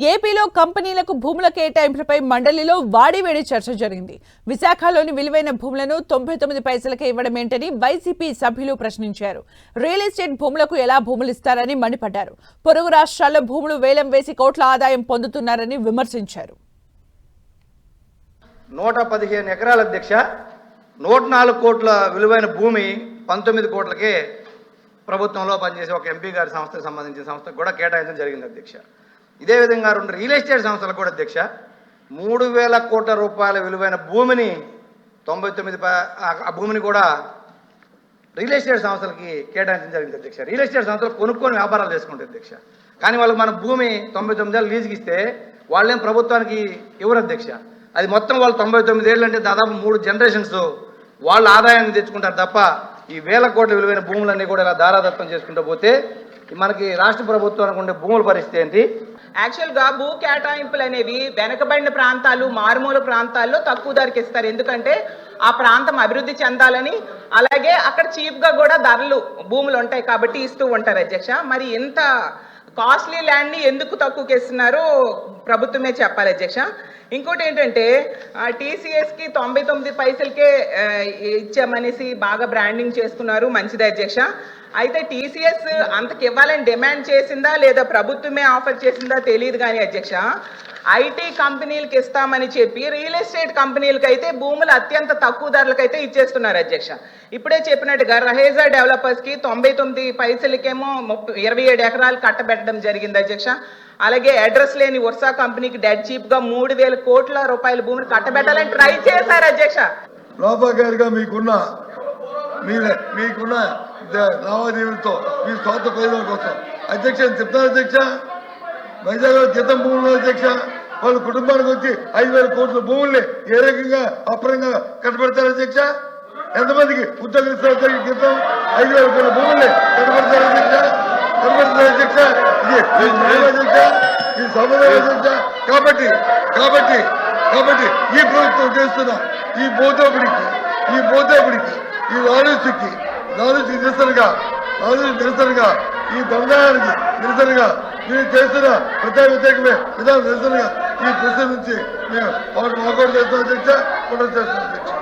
ఏపీలో కంపెనీలకు భూముల కేటాయింపులపై మండలిలో వాడివేడి చర్చ జరిగింది. విశాఖలోని విలువైన భూములను తొంభై తొమ్మిది పైసలకే ఇవ్వడం ఏంటని వైసీపీ సభ్యులు ప్రశ్నించారు. రియల్ ఎస్టేట్ భూములకు ఎలా భూములు ఇస్తారని మండిపడ్డారు. పొరుగు రాష్ట్రాల్లో భూములు వేలం వేసి కోట్ల ఆదాయం పొందుతున్నారని విమర్శించారు. నూట పదిహేను ఎకరాల అధ్యక్ష నూట నాలుగు కోట్ల విలువైన భూమి పంతొమ్మిది కోట్లకే ప్రభుత్వంలో పనిచేసే ఒక ఎంపీ గారి సంస్థకు సంబంధించిన సంస్థకు కూడా కేటాయించడం జరిగింది అధ్యక్ష. ఇదే విధంగా రెండు రియల్ ఎస్టేట్ సంస్థలకు కూడా అధ్యక్ష మూడు వేల కోట్ల రూపాయల విలువైన భూమిని తొంభై తొమ్మిది ఆ- భూమిని కూడా రియల్ ఎస్టేట్ సంస్థలకి కేటాయించడం జరిగింది అధ్యక్ష. రియల్ ఎస్టేట్ సంస్థలు కొనుక్కొని వ్యాపారాలు చేసుకుంటాయి అధ్యక్ష. కానీ వాళ్ళకి మన భూమి తొంభై తొమ్మిది ఏళ్ళు లీజుకి ఇస్తే వాళ్ళేం ప్రభుత్వానికి ఎవరు అధ్యక్ష. అది మొత్తం వాళ్ళు తొంభై తొమ్మిది ఏళ్ళు అంటే దాదాపు మూడు జనరేషన్స్ వాళ్ళ ఆదాయాన్ని తెచ్చుకుంటారు తప్ప ఈ వేల కోట్ల విలువైన భూములన్నీ కూడా ఇలా దారాదత్తం చేసుకుంటూ పోతే మనకి రాష్ట్ర ప్రభుత్వానికి ఉండే భూముల పరిస్థితి ఏంటి? యాక్చువల్గా భూ కేటాయింపులు అనేవి వెనకబడిన ప్రాంతాలు మారుమూల ప్రాంతాల్లో తక్కువ ధరకి ఇస్తారు. ఎందుకంటే ఆ ప్రాంతం అభివృద్ధి చెందాలని అలాగే అక్కడ చీప్గా కూడా ధరలు భూములు ఉంటాయి కాబట్టి ఇస్తూ ఉంటారు అధ్యక్ష. మరి ఇంత కాస్ట్లీ ల్యాండ్ని ఎందుకు తక్కువకి ఇస్తున్నారో ప్రభుత్వమే చెప్పాలి అధ్యక్ష. ఇంకోటి ఏంటంటే టీసీఎస్కి తొంభై తొమ్మిది పైసలకే ఇచ్చామనేసి బాగా బ్రాండింగ్ చేసుకున్నారు మంచిది అధ్యక్ష. అయితే టీసీఎస్ అంతకి ఇవ్వాలని డిమాండ్ చేసిందా లేదా ప్రభుత్వమే ఆఫర్ చేసిందా తెలియదు కానీ అధ్యక్ష ఐటీ కంపెనీలకు ఇస్తామని చెప్పి రియల్ ఎస్టేట్ కంపెనీలకు అయితే భూములు అత్యంత తక్కువ ధరలకు అయితే ఇచ్చేస్తున్నారు అధ్యక్ష. ఇప్పుడే చెప్పినట్టుగా రహేజా డెవలపర్స్కి తొంభై తొమ్మిది పైసలకేమో ముప్పై ఇరవై ఏడు ఎకరాలు కట్టబెట్టడం జరిగింది అధ్యక్ష. అలాగే అడ్రస్ లేని వర్షా కంపెనీకి డెడ్ చీప్గా మూడు వేల కోట్ల రూపాయల భూమిని కట్టబెట్టాలని ట్రై చేశారు అధ్యక్ష. లోపాగారిగా మీకున్న మీకున్న లావాదేవీలతో మీ స్వార్థ ప్రయోజనం కోసం. అధ్యక్ష చెప్తారు అధ్యక్ష? వైజాగ్లో జీతం భూములు అధ్యక్ష. వాళ్ళ కుటుంబానికి వచ్చి ఐదు వేల కోట్ల భూముల్ని ఏ రకంగా అప్రంగా కట్టబెడతారు అధ్యక్ష? ఎంతమందికి ఉద్యోగం ఇస్తారు అధ్యక్ష ఐదు వేల కోట్ల భూముల్ని కట్టబెడతారు అధ్యక్ష? కట్టబెడతారు అధ్యక్ష? ఈ ఇది కాబట్టి కాబట్టి కాబట్టి ఈ ప్రభుత్వం చేస్తున్న ఈ బోధోపుడికి ఈ బోధోపుడికి ఈ లాలూసికి లాలూసి నిరసనగా లాలూసి నిరసనగా ఈ దందానికి నిరసనగా మీరు చేస్తున్న ప్రజా వ్యతిరేకమే విధానం నిరసనగా ఈ ప్రశ్న నుంచి మేము వాకౌట్ చేస్తాం అధ్యక్ష కూడా చేస్తాం అధ్యక్ష.